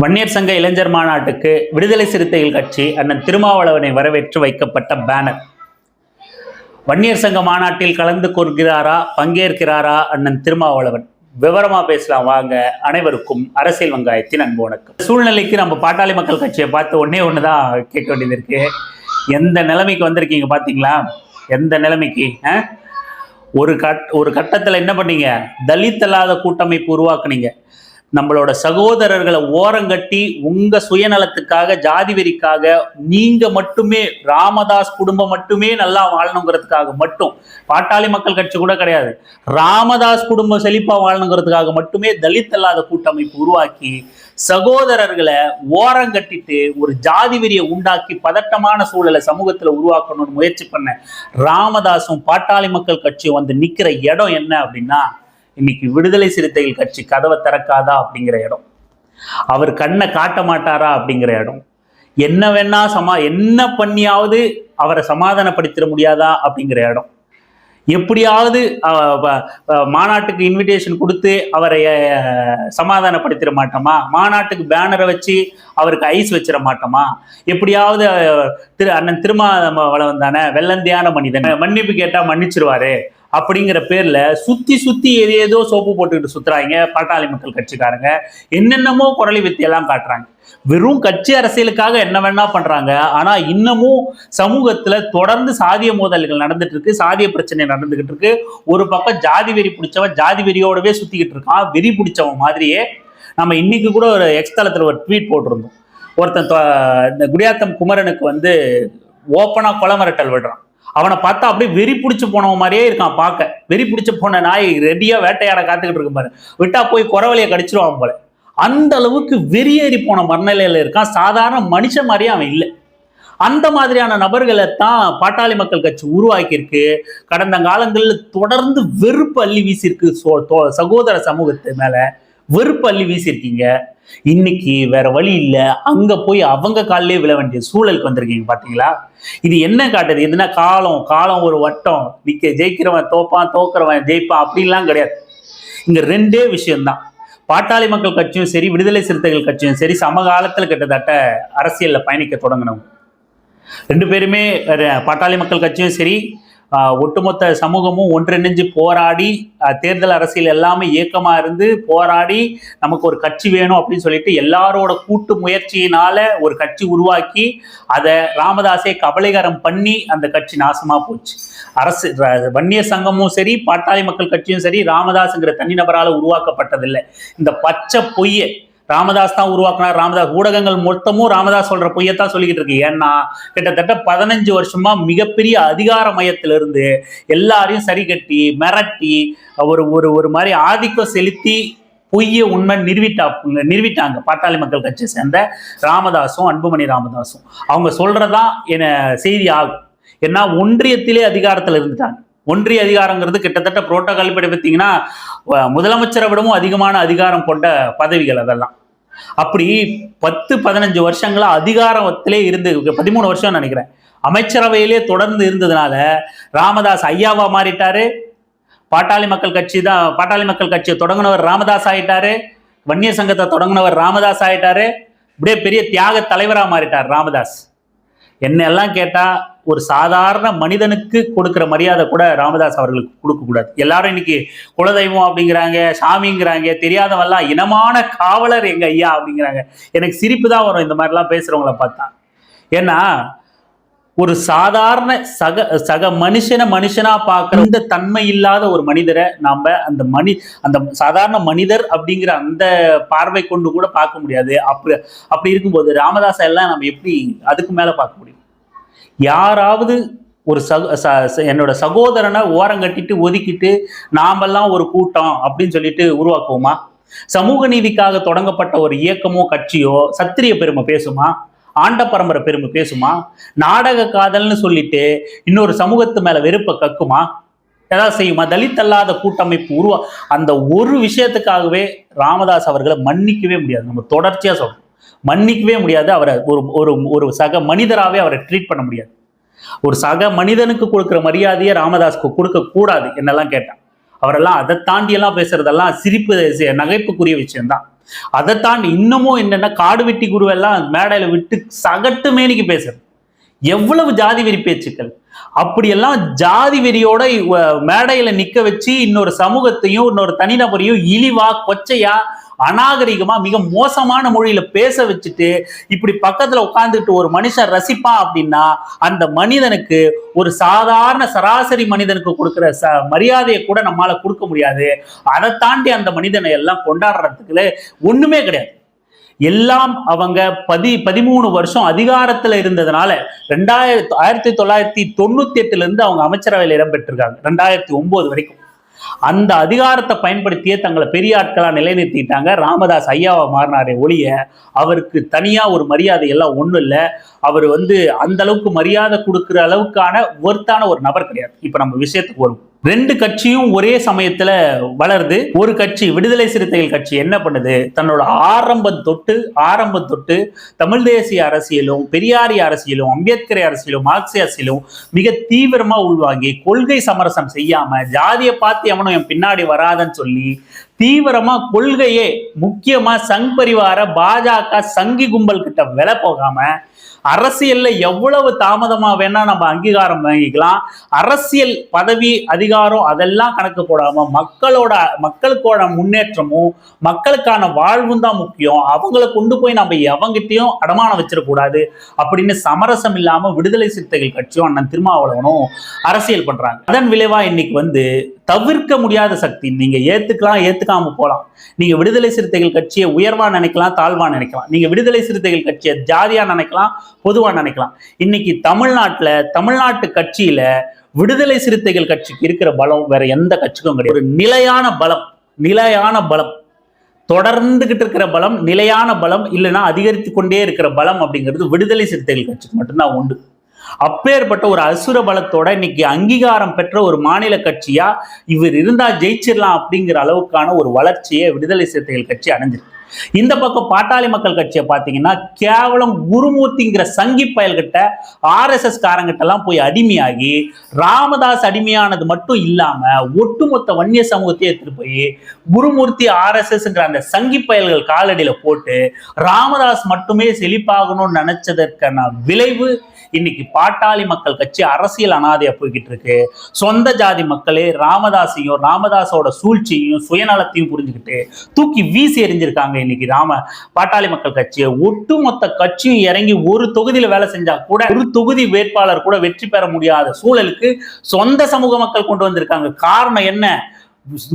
வன்னியர் சங்க இளைஞர் மாநாட்டுக்கு விடுதலை சிறுத்தைகள் கட்சி அண்ணன் திருமாவளவனை வரவேற்று வைக்கப்பட்ட பேனர் வன்னியர் சங்க மாநாட்டில் கலந்து கொள்கிறாரா பங்கேற்கிறாரா அண்ணன் திருமாவளவன்? விவரமா பேசலாம். வாங்க அனைவருக்கும் அரசியல் வங்காயத்தின் அன்பு வணக்கம். சூழ்நிலைக்கு நம்ம பாட்டாளி மக்கள் கட்சியை பார்த்து ஒன்னே ஒன்று தான் கேட்க வேண்டியது இருக்கு. எந்த நிலைமைக்கு வந்திருக்கீங்க பார்த்தீங்களா எந்த நிலைமைக்கு ஆ? ஒரு கட் ஒரு கட்டத்தில் என்ன பண்ணீங்க? தலித் அல்லாத கூட்டமைப்பு உருவாக்குனீங்க. நம்மளோட சகோதரர்களை ஓரங்கட்டி உங்க சுயநலத்துக்காக ஜாதி வெறிக்காக நீங்க மட்டுமே ராமதாஸ் குடும்பம் மட்டுமே நல்லா வாழணுங்கிறதுக்காக மட்டும் பாட்டாளி மக்கள் கட்சி கூட கிடையாது. ராமதாஸ் குடும்பம் செழிப்பா வாழணுங்கிறதுக்காக மட்டுமே தலித் அல்லாத கூட்டமைப்பு உருவாக்கி சகோதரர்களை ஓரங்கட்டிட்டு ஒரு ஜாதி வெறியை உண்டாக்கி பதட்டமான சூழலை சமூகத்துல உருவாக்கணும்னு முயற்சி பண்ண ராமதாஸும் பாட்டாளி மக்கள் கட்சியும் வந்து நிக்கிற இடம் என்ன அப்படின்னா இன்னைக்கு விடுதலை சிறுத்தைகள் கட்சி கதவை திறக்காதா அப்படிங்கிற இடம். அவர் கண்ணை காட்ட மாட்டாரா அப்படிங்கிற இடம். என்ன வேணா சமா என்ன பண்ணியாவது அவரை சமாதானப்படுத்திட முடியாதா அப்படிங்கிற இடம். எப்படியாவது மாநாட்டுக்கு இன்விடேஷன் கொடுத்து அவரை சமாதானப்படுத்திட மாட்டோமா? மாநாட்டுக்கு பேனரை வச்சு அவருக்கு ஐஸ் வச்சிட மாட்டோமா? எப்படியாவது திரு அண்ணன் திருமாவளவன் தானே வெள்ளந்தியான மனிதன். மன்னிப்பு கேட்டால் மன்னிச்சிருவாரு. அப்படிங்கிற பேர்ல சுத்தி சுத்தி ஏதேதோ ஏதோ சோப்பு போட்டுக்கிட்டு சுத்துறாங்க பாட்டாளி மக்கள் கட்சிக்காரங்க. என்னென்னமோ குரலி வித்தியெல்லாம் காட்டுறாங்க. வெறும் கட்சி அரசியலுக்காக என்ன வேணா பண்றாங்க. ஆனா இன்னமும் சமூகத்துல தொடர்ந்து சாதிய மோதல்கள் நடந்துட்டு இருக்கு சாதிய பிரச்சனை நடந்துகிட்டு இருக்கு. ஒரு பக்கம் ஜாதி வெறி பிடிச்சவன் ஜாதி வெறியோடவே சுத்திக்கிட்டு இருக்கான் வெறி பிடிச்சவன் மாதிரியே நம்ம இன்னைக்கு கூட ஒரு எக்ஸ்தலத்தில் ஒரு ட்வீட் போட்டிருந்தோம். ஒருத்தன் இந்த குடியாத்தம் குமரனுக்கு வந்து ஓப்பனா கொலை மிரட்டல் விடுறான். அவனை பார்த்தா அப்படியே வெறி பிடிச்சி போனவன் மாதிரியே இருக்கான் பார்க்க. வெறி பிடிச்சி போன நாய் ரெடியாக வேட்டையாட காத்துக்கிட்டு இருக்கும் பாரு. விட்டா போய் குறவலையை கடிச்சிருவான் போல. அந்த அளவுக்கு வெறியேறி போன மனநிலையில இருக்கான். சாதாரண மனுஷன் மாதிரியே அவன் இல்லை. அந்த மாதிரியான நபர்களை தான் பாட்டாளி மக்கள் கட்சி உருவாக்கியிருக்கு. கடந்த காலங்களில் தொடர்ந்து வெறுப்பு அள்ளி வீசியிருக்கு சோ- சகோதர சமூகத்து மேலே. வெறுப்பு அள்ளி வீசியிருக்கீங்க. இன்னைக்கு வேற வழி இல்லை. அங்க போய் அவங்க காலிலே விழ வேண்டிய சூழலுக்கு வந்திருக்கீங்க பாத்தீங்களா? இது என்ன காட்டுது? எதுனா காலம் காலம் ஒரு வட்டம். நிக்க ஜெயிக்கிறவன் தோப்பான் தோக்குறவன் ஜெயிப்பான் அப்படின்லாம் கிடையாது. இங்க ரெண்டே விஷயம்தான். பாட்டாளி மக்கள் கட்சியும் சரி விடுதலை சிறுத்தைகள் கட்சியும் சரி சமகாலத்தில் கிட்டத்தட்ட அரசியலில் பயணிக்க தொடங்கினவங்க. ரெண்டு பேருமே பாட்டாளி மக்கள் கட்சியும் சரி ஒட்டுமொத்த சமூகமும் ஒன்றிணைஞ்சு போராடி தேர்தல் அரசியல் எல்லாமே இயக்கமாக இருந்து போராடி நமக்கு ஒரு கட்சி வேணும் அப்படின்னு சொல்லிட்டு எல்லாரோட கூட்டு முயற்சியினால ஒரு கட்சி உருவாக்கி அதை ராமதாஸே கபலீகரம் பண்ணி அந்த கட்சி நாசமாக போச்சு. அரசு வன்னிய வன்னியர் சங்கமும் சரி பாட்டாளி மக்கள் கட்சியும் சரி ராமதாஸ்ங்கிற தனிநபரால் உருவாக்கப்பட்டதில்லை. இந்த பச்சை பொய்யை ராமதாஸ் தான் உருவாக்குனார். ராமதாஸ் ஊடகங்கள் மொத்தமும் ராமதாஸ் சொல்ற பொய்யத்தான் சொல்லிக்கிட்டு இருக்கு. ஏன்னா கிட்டத்தட்ட பதினஞ்சு வருஷமா மிகப்பெரிய அதிகார மையத்திலிருந்து எல்லாரையும் சரி கட்டி மிரட்டி ஒரு ஒரு ஒரு மாதிரி ஆதிக்கம் செலுத்தி பொய்ய உண்மை நிறுவிட்டா நிறுவிட்டாங்க பாட்டாளி மக்கள் கட்சியை சேர்ந்த ராமதாஸும் அன்புமணி ராமதாஸும் அவங்க சொல்றதான் என்ன செய்தி ஆகும்? ஏன்னா ஒன்றியத்திலே அதிகாரத்தில் இருந்துட்டாங்க. ஒன்றிய அதிகாரங்கிறது கிட்டத்தட்ட புரோட்டோகால் படி பார்த்தீங்கன்னா முதலமைச்சரை விடவும் அதிகமான அதிகாரம் கொண்ட பதவிகள் அதெல்லாம். அப்படி பத்து பதினஞ்சு வருஷங்களா அதிகாரத்திலே இருந்து பதிமூணு வருஷம் நினைக்கிறேன். அமைச்சரவையிலே தொடர்ந்து இருந்ததுனால ராமதாஸ் ஐயாவா மாறிட்டாரு. பாட்டாளி மக்கள் கட்சி தான் பாட்டாளி மக்கள் கட்சியை தொடங்கினவர் ராமதாஸ் ஆயிட்டாரு. வன்னிய சங்கத்தை தொடங்கினவர் ராமதாஸ் ஆயிட்டாரு. இப்படியே பெரிய தியாக தலைவராக மாறிட்டார் ராமதாஸ். என்ன எல்லாம் கேட்டா ஒரு சாதாரண மனிதனுக்கு கொடுக்கிற மரியாதை கூட ராமதாஸ் அவர்களுக்கு கொடுக்க கூடாது. எல்லாரும் இன்னைக்கு குலதெய்வம் அப்படிங்கிறாங்க சாமிங்கிறாங்க தெரியாதவெல்லாம் இனமான காவலர் எங்க ஐயா அப்படிங்கிறாங்க. எனக்கு சிரிப்பு தான் வரும் இந்த மாதிரிலாம் பேசுகிறவங்கள பார்த்தா. ஏன்னா ஒரு சாதாரண சக சக மனுஷனை மனுஷனா பார்க்குற இந்த தன்மை இல்லாத ஒரு மனிதரை நாம அந்த மனி அந்த சாதாரண மனிதர் அப்படிங்கிற அந்த பார்வை கொண்டு கூட பார்க்க முடியாது. அப்படி அப்படி இருக்கும்போது ராமதாஸை எல்லாம் நம்ம எப்படி அதுக்கு மேல பார்க்க முடியும்? யாராவது ஒரு சக ச- என்னோட சகோதரனை ஓரங்கட்டிட்டு ஒதுக்கிட்டு நாமெல்லாம் ஒரு கூட்டம் அப்படின்னு சொல்லிட்டு உருவாக்குவோமா? சமூக நீதிக்காக தொடங்கப்பட்ட ஒரு இயக்கமோ கட்சியோ சத்திரிய பெருமை பேசுமா? ஆண்ட பரம்பரை பெருமை பேசுமா? நாடக காதல்னு சொல்லிட்டு இன்னொரு சமூகத்து மேல வெறுப்பை கக்குமா? ஏதாவது செய்யுமா? தலித் அல்லாத கூட்டமைப்பு உருவா அந்த ஒரு விஷயத்துக்காகவே ராமதாஸ் அவர்களை மன்னிக்கவே முடியாது. நம்ம தொடர்ச்சியா சொல்றோம். மன்னிக்கவே முடியாது. அவரை ஒரு ஒரு ஒரு சக மனிதராகவே அவரை ட்ரீட் பண்ண முடியாது. ஒரு சக மனிதனுக்கு கொடுக்குற மரியாதையை ராமதாஸ்க்கு கொடுக்க கூடாது என்னெல்லாம் கேட்டான் அவரெல்லாம் அதை தாண்டியெல்லாம் பேசுறதெல்லாம் சிரிப்பு நகைப்புக்குரிய விஷயம்தான். அதை தாண்டி இன்னமும் என்னன்னா காடு வெட்டி குருவெல்லாம் மேடையில விட்டு சகட்டு மேனிக்கு பேசுறது எவ்வளவு ஜாதி வெறி பேச்சுக்கள். அப்படியெல்லாம் ஜாதி வெறியோட மேடையில நிக்க வச்சு இன்னொரு சமூகத்தையும் இன்னொரு தனிநபரையும் இழிவா கொச்சையா அநாகரிகமா மிக மோசமான மொழியில பேச வச்சுட்டு இப்படி பக்கத்துல உட்கார்ந்துட்டு ஒரு மனுஷன் ரசிப்பான் அப்படின்னா அந்த மனிதனுக்கு ஒரு சாதாரண சராசரி மனிதனுக்கு கொடுக்குற ச மரியாதையை கூட நம்மளால கொடுக்க முடியாது. அதை தாண்டி அந்த மனிதனை எல்லாம் கொண்டாடுறதுக்குள்ள ஒண்ணுமே கிடையாது. எல்லாம் அவங்க பதி பதிமூணு வருஷம் அதிகாரத்துல இருந்ததுனால ரெண்டாயிரத்தி ஆயிரத்தி தொள்ளாயிரத்தி தொண்ணூத்தி எட்டுல இருந்து அவங்க அமைச்சரவையில் இடம்பெற்றிருக்காங்க ரெண்டாயிரத்தி ஒன்பது வரைக்கும். அந்த அதிகாரத்தை பயன்படுத்தியே தங்களை பெரிய ஆட்களா நிலைநிறுத்திட்டாங்க. ராமதாஸ் ஐயாவை மாறினாரே ஒழிய அவருக்கு தனியா ஒரு மரியாதை எல்லாம் ஒண்ணும் இல்லை. அவர் வந்து அந்த அளவுக்கு மரியாதை கொடுக்கிற அளவுக்கான ஒர்த்தான ஒரு நபர் கிடையாது. இப்ப நம்ம விஷயத்துக்கு வரும் ரெண்டு கட்சியும் ஒரே சமயத்துல வளருது. ஒரு கட்சி விடுதலை சிறுத்தைகள் கட்சி என்ன பண்ணுது? தன்னோட ஆரம்பம் தொட்டு ஆரம்பம் தொட்டு தமிழ் தேசிய அரசியலும் பெரியாரிய அரசியலும் அம்பேத்கரை அரசியலும் மார்க்சிய அரசியலும் மிக தீவிரமா உள்வாங்கி கொள்கை சமரசம் செய்யாம ஜாதியை பார்த்து எவனும் என் பின்னாடி வராதன்னு சொல்லி தீவிரமா கொள்கையே முக்கியமா சங் பரிவார பாஜக சங்கி கும்பல் கிட்ட விலை போகாம அரசியல்ல எவ்வளவு தாமதமா வேணா நம்ம அங்கீகாரம் வாங்கிக்கலாம். அரசியல் பதவி அதிகாரம் அதெல்லாம் கணக்கு போடாம மக்களோட மக்களுக்கோட முன்னேற்றமும் மக்களுக்கான வாழ்வும் தான் முக்கியம். அவங்கள கொண்டு போய் நம்ம எவங்கிட்டையும் அடமானம் வச்சிடக்கூடாது அப்படின்னு சமரசம் இல்லாம விடுதலை சிறுத்தைகள் கட்சியும் அண்ணன் திருமாவளவனும் அரசியல் பண்றாங்க. அதன் விளைவா இன்னைக்கு வந்து தவிர்க்க முடியாத சக்தி நீங்க ஏத்துக்கலாம் ஏத்துக்காம போலாம். நீங்க விடுதலை சிறுத்தைகள் கட்சியை உயர்வா நினைக்கலாம் தாழ்வா நினைக்கலாம். நீங்க விடுதலை சிறுத்தைகள் கட்சியை ஜாதியா நினைக்கலாம் பொதுவா நினைக்கலாம். இன்னைக்கு தமிழ்நாட்டுல தமிழ்நாட்டு கட்சியில விடுதலை சிறுத்தைகள் கட்சிக்கு இருக்கிற பலம் வேற எந்த கட்சிக்கும் கிடையாது. ஒரு நிலையான பலம் நிலையான பலம். தொடர்ந்துகிட்டு இருக்கிற பலம் நிலையான பலம் இல்லைன்னா அதிகரித்து கொண்டே இருக்கிற பலம் அப்படிங்கிறது விடுதலை சிறுத்தைகள் கட்சிக்கு மட்டும்தான் உண்டு. அப்பேற்பட்ட ஒரு அசுர பலத்தோட இன்னைக்கு அங்கீகாரம் பெற்ற ஒரு மாநில கட்சியா இவர் இருந்தா ஜெயிச்சிடலாம் அப்படிங்கிற அளவுக்கான ஒரு வளர்ச்சியை விடுதலை சிறுத்தைகள் கட்சி அடைஞ்சிருக்கு. இந்த பக்கம் பாட்டாளி மக்கள் கட்சியை பார்த்தீங்கன்னா கேவலம் குருமூர்த்திங்கிற சங்கி பயல்கிட்ட ஆர்எஸ்எஸ் காரங்கிட்ட எல்லாம் போய் அடிமையாகி ராமதாஸ் அடிமையானது மட்டும் இல்லாம ஒட்டுமொத்த வன்னிய சமூகத்தையே எடுத்துட்டு போய் குருமூர்த்தி ஆர்எஸ்எஸ்ங்கிற அந்த சங்கி பயல்கள் காலடியில போட்டு ராமதாஸ் மட்டுமே செழிப்பாகணும்னு நினைச்சதற்கான விளைவு இன்னைக்கு பாட்டாளி மக்கள் கட்சி அரசியல் அனாதையா போய்கிட்டு இருக்கு. சொந்த ஜாதி மக்களே ராமதாஸையும் ராமதாஸோட சூழ்ச்சியையும் சுயநலத்தையும் புரிஞ்சுக்கிட்டு தூக்கி வீசி எறிஞ்சிருக்காங்க இன்னைக்கு நாம பாட்டாளி மக்கள் கட்சியை ஒட்டுமொத்த கட்சியும் இறங்கி ஒரு தொகுதியில வேலை செஞ்சா கூட ஒரு தொகுதி வேட்பாளர் கூட வெற்றி பெற முடியாத சூழலுக்கு சொந்த சமூக மக்கள் கொண்டு வந்திருக்காங்க. காரணம் என்ன?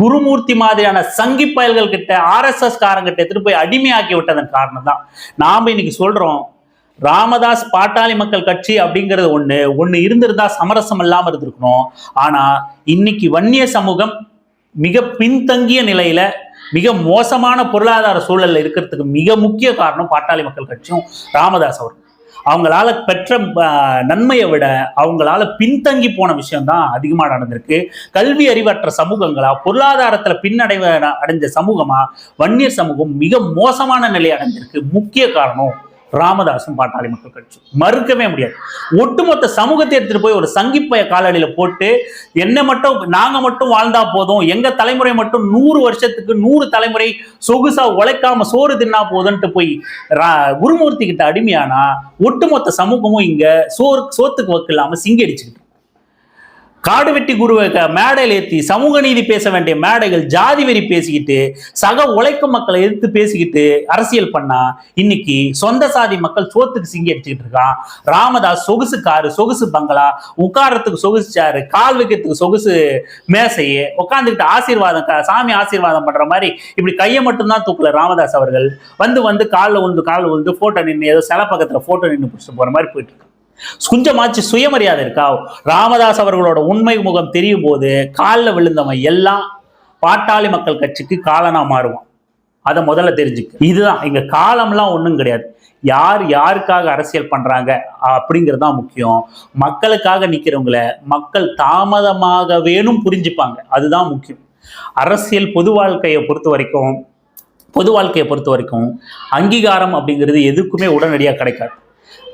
குருமூர்த்தி மாதிரியான சங்கி பயல்கள் கிட்ட ஆர்எஸ்எஸ் காரங்கிட்ட எடுத்துட்டு போய் அடிமையாக்கி விட்டதன் காரணம் தான். நாம இன்னைக்கு சொல்றோம் ராமதாஸ் பாட்டாளி மக்கள் கட்சி அப்படிங்கிறது ஒண்ணு ஒண்ணு இருந்திருந்தா சமரசம் இல்லாம இருந்திருக்கணும். ஆனா இன்னைக்கு வன்னிய சமூகம் மிக பின்தங்கிய நிலையில மிக மோசமான பொருளாதார சூழலில் இருக்கிறதுக்கு மிக முக்கிய காரணம் பாட்டாளி மக்கள் கட்சியும் ராமதாஸ் அவர் அவங்களால பெற்ற நன்மையை விட அவங்களால பின்தங்கி போன விஷயம் தான் அதிகமாக நடந்திருக்கு. கல்வி அறிவற்ற சமூகங்களா பொருளாதாரத்துல பின்னடைவ அடைஞ்ச சமூகமா வன்னியர் சமூகம் மிக மோசமான நிலை அடைஞ்சிருக்கு முக்கிய காரணம் ராமதாசும் பாட்டாளி மக்கள் கட்சி. மறுக்கவே முடியாது. ஒட்டுமொத்த சமூகத்தை எடுத்துட்டு போய் ஒரு சங்கிப்பய காலடியில போட்டு என்ன மட்டும் நாங்க மட்டும் வாழ்ந்தா போதும் எங்க தலைமுறை மட்டும் நூறு வருஷத்துக்கு நூறு தலைமுறை சொகுசா உழைக்காம சோறு தின்னா போதுன்ட்டு போய் ரா- குருமூர்த்தி கிட்ட அடிமையானா ஒட்டுமொத்த சமூகமும் இங்க சோறு சோத்துக்கு வக்கு இல்லாம சிங்கடிச்சுக்கிட்டு காடு வெட்டி குருவை மேடையில் ஏற்றி சமூக நீதி பேச வேண்டிய மேடைகள் ஜாதி வெறி பேசிக்கிட்டு சக உழைக்கும் மக்களை எதிர்த்து பேசிக்கிட்டு அரசியல் பண்ணா இன்னைக்கு சொந்த சாதி மக்கள் சோத்துக்கு சிங்கி அடிச்சுக்கிட்டு இருக்கான். ராமதாஸ் சொகுசு காரு சொகுசு பங்களா உட்காரத்துக்கு சொகுசு சாரு கால் வைக்கிறதுக்கு சொகுசு மேசையே உட்காந்துக்கிட்டு ஆசீர்வாதம் சாமி ஆசீர்வாதம் பண்ற மாதிரி இப்படி கையை மட்டும்தான் தூக்கல ராமதாஸ் அவர்கள். வந்து வந்து காலில் உழுந்து காலில் உழுந்து போட்டோ நின்று ஏதோ சில பக்கத்தில் போட்டோ நின்று பிடிச்சிட்டு போற மாதிரி போயிட்டு இருக்கு. கொஞ்சமாச்சு சுயமரியாதை இருக்கா? ராமதாஸ் அவர்களோட உண்மை முகம் தெரியும் போது காலில் விழுந்தவன் எல்லாம் பாட்டாளி மக்கள் கட்சிக்கு காலனா மாறுவான். அதை முதல்ல தெரிஞ்சுக்க. இதுதான். இங்க காலம்லாம் ஒன்றும் கிடையாது. யார் யாருக்காக அரசியல் பண்றாங்க அப்படிங்கிறது தான் முக்கியம். மக்களுக்காக நிக்கிறவங்கள மக்கள் தாமதமாக வேணும் புரிஞ்சுப்பாங்க. அதுதான் முக்கியம். அரசியல் பொது வாழ்க்கையை பொறுத்த வரைக்கும் பொது வாழ்க்கையை பொறுத்த வரைக்கும் அங்கீகாரம் அப்படிங்கிறது எதுக்குமே உடனடியாக கிடைக்காது.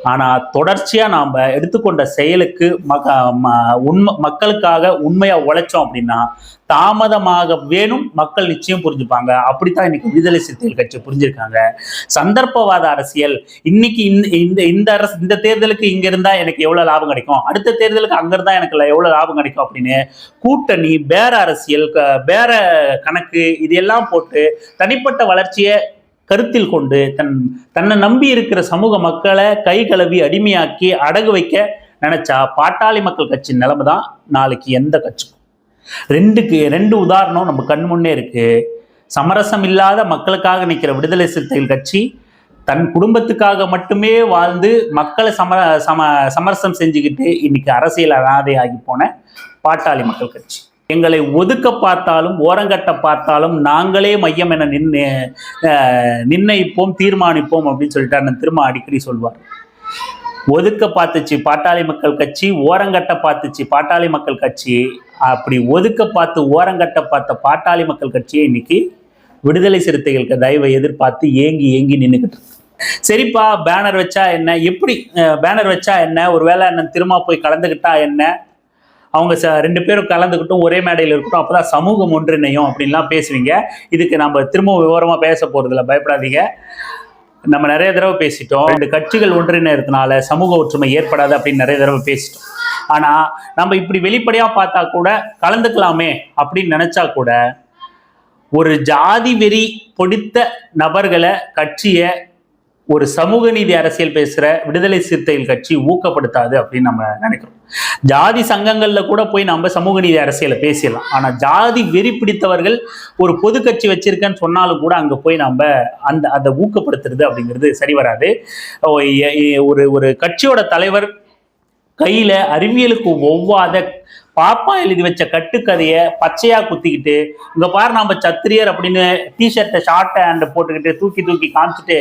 ஆனால் தொடர்ச்சியாக நாம் எடுத்துக்கொண்ட செயலுக்கு மக ம- உண்மை மக்களுக்காக உண்மையாக உழைச்சோம் அப்படின்னா தாமதமாக வேணும் மக்கள் நிச்சயம் புரிஞ்சுப்பாங்க. அப்படித்தான் இன்னைக்கு விடுதலை சிறுத்தைகள் கட்சி புரிஞ்சிருக்காங்க. சந்தர்ப்பவாத அரசியல் இன்னைக்கு இந்த இந்த இந்த அரசு இந்த தேர்தலுக்கு இங்க இருந்தா எனக்கு எவ்வளவு லாபம் கிடைக்கும்? அடுத்த தேர்தலுக்கு அங்க இருந்தா எனக்கு எவ்வளவு லாபம் கிடைக்கும் அப்படின்னு கூட்டணி பேர அரசியல் க- பேர கணக்கு இது எல்லாம் போட்டு தனிப்பட்ட வளர்ச்சியை கருத்தில் கொண்டு தன் தன்னை நம்பி இருக்கிற சமூக மக்களை கை கழுவி அடிமையாக்கி அடகு வைக்க நினைச்சா பாட்டாளி மக்கள் கட்சி நிலைமை தான் நாளைக்கு எந்த கட்சிக்கும். ரெண்டுக்கு ரெண்டு உதாரணம் நம்ம கண் முன்னே இருக்கு. சமரசம் இல்லாத மக்களுக்காக நிற்கிற விடுதலை சிறுத்தைகள் கட்சி தன் குடும்பத்துக்காக மட்டுமே வாழ்ந்து மக்களை சமர சம சமரசம் செஞ்சுக்கிட்டு இன்னைக்கு அரசியல் அனாதையாகி போன பாட்டாளி மக்கள் கட்சி. எங்களை ஒதுக்க பார்த்தாலும் ஓரங்கட்ட பார்த்தாலும் நாங்களே மையம் என நின்று நிர்ணயிப்போம் தீர்மானிப்போம் அப்படின்னு சொல்லிட்டு அண்ணன் திரும்ப அடிக்கடி சொல்வார். ஒதுக்க பார்த்துச்சு பாட்டாளி மக்கள் கட்சி ஓரங்கட்ட பார்த்துச்சு பாட்டாளி மக்கள் கட்சி. அப்படி ஒதுக்க பார்த்து ஓரங்கட்ட பார்த்த பாட்டாளி மக்கள் கட்சியை இன்னைக்கு விடுதலை சிறுத்தைகளுக்கு தயவை எதிர்பார்த்து ஏங்கி ஏங்கி நின்றுக்கிட்டு இருக்கு. சரிப்பா பேனர் வச்சா என்ன? எப்படி பேனர் வச்சா என்ன? ஒருவேளை என்ன திரும்ப போய் கலந்துக்கிட்டா என்ன? அவங்க ச ரெண்டு பேரும் கலந்துக்கிட்டும் ஒரே மேடையில் இருக்கட்டும் அப்பதான் சமூகம் ஒன்றிணையும் அப்படின்லாம் பேசுவீங்க. இதுக்கு நம்ம திரும்ப விவரமாக பேச போறதில்ல பயப்படாதீங்க. நம்ம நிறைய தடவை பேசிட்டோம். ரெண்டு கட்சிகள் ஒன்றிணைறதுனால சமூக ஒற்றுமை ஏற்படாது அப்படின்னு நிறைய தடவை பேசிட்டோம். ஆனால் நம்ம இப்படி வெளிப்படையாக பார்த்தா கூட கலந்துக்கலாமே அப்படின்னு நினச்சா கூட ஒரு ஜாதி வெறி பொடித்த நபர்களை கட்சியை ஒரு சமூக நீதி அரசியல் பேசுகிற விடுதலை சிறுத்தைகள் கட்சி ஊக்கப்படுத்தாது அப்படின்னு நம்ம நினைக்கிறோம். ஜாதி சங்கங்களில் கூட போய் நம்ம சமூக நீதி அரசியலை பேசிடலாம். ஆனால் ஜாதி வெறி பிடித்தவர்கள் ஒரு பொது கட்சி வச்சிருக்கேன்னு சொன்னாலும் கூட அங்கே போய் நம்ம அந்த அதை ஊக்கப்படுத்துறது அப்படிங்கிறது சரி வராது. ஒரு ஒரு கட்சியோட தலைவர் கையில அறிவியலுக்கு ஒவ்வாத பாப்பா எழுதி வச்ச கட்டுக்கதையை பச்சையா குத்திக்கிட்டு இங்க பாரு நம்ம சத்திரியர் அப்படின்னு டிஷர்ட்டை ஷார்ட் ஹேண்ட் போட்டுக்கிட்டு தூக்கி தூக்கி காமிச்சிட்டு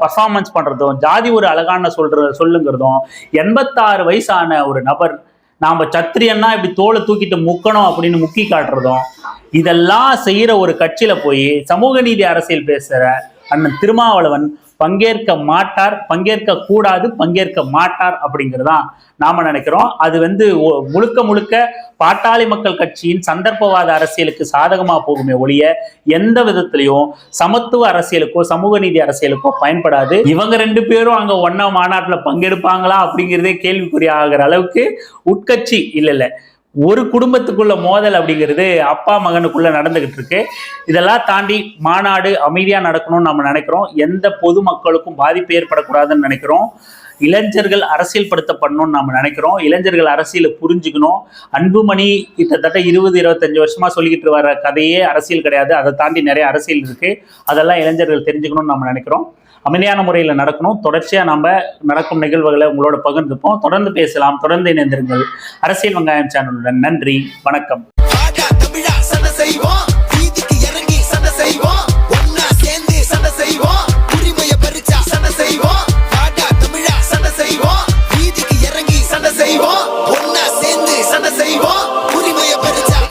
பர்ஃபார்மன்ஸ் பண்றதும் ஜாதி ஒரு அழகான சொல்ற சொல்லுங்கிறதும் எண்பத்தாறு வயசான ஒரு நபர் நாம சத்திரியன்னா இப்படி தோலை தூக்கிட்டு முக்கணும் அப்படின்னு முக்கி காட்டுறதும் இதெல்லாம் செய்யற ஒரு கட்சியில போய் சமூக நீதி அரசியல் பேசுற அண்ணன் திருமாவளவன் பங்கேற்க மாட்டார் பங்கேற்க கூடாது பங்கேற்க மாட்டார் அப்படிங்கிறதான் நாம நினைக்கிறோம். அது வந்து முழுக்க முழுக்க பாட்டாளி மக்கள் கட்சியின் சந்தர்ப்பவாத அரசியலுக்கு சாதகமா போகுமே ஒழிய எந்த விதத்திலையும் சமத்துவ அரசியலுக்கோ சமூக நீதி அரசியலுக்கோ பயன்படாது. இவங்க ரெண்டு பேரும் அங்க ஒன்னா மாநாட்டுல பங்கெடுப்பாங்களா அப்படிங்கிறதே கேள்விக்குறி ஆகிற அளவுக்கு உட்கட்சி இல்லை இல்லை ஒரு குடும்பத்துக்குள்ள மோதல் அப்படிங்கிறது அப்பா மகனுக்குள்ள நடந்துகிட்டு இருக்கு. இதெல்லாம் தாண்டி மாநாடு அமைதியா நடக்கணும்னு நம்ம நினைக்கிறோம். எந்த பொதுமக்களுக்கும் பாதிப்பு ஏற்படக்கூடாதுன்னு நினைக்கிறோம். இளைஞர்கள் அரசியல் படுத்தப்படணும்னு நம்ம நினைக்கிறோம். இளைஞர்கள் அரசியலை புரிஞ்சுக்கணும். அன்புமணி கிட்டத்தட்ட இருபது இருபத்தஞ்சு வருஷமா சொல்லிக்கிட்டு வர கதையே அரசியல் கிடையாது. அதை தாண்டி நிறைய அரசியல் இருக்கு. அதெல்லாம் இளைஞர்கள் தெரிஞ்சுக்கணும்னு நம்ம நினைக்கிறோம். அமைதியான முறையில் நடக்கணும். தொடர்ச்சியாக நம்ம நடக்கும் நிகழ்வுகளை உங்களோட பகிர்ந்துப்போம். தொடர்ந்து பேசலாம். தொடர்ந்து இணைந்திருங்கள். அரசியல் வெங்காயம் சேனலுடன் நன்றி. வணக்கம்.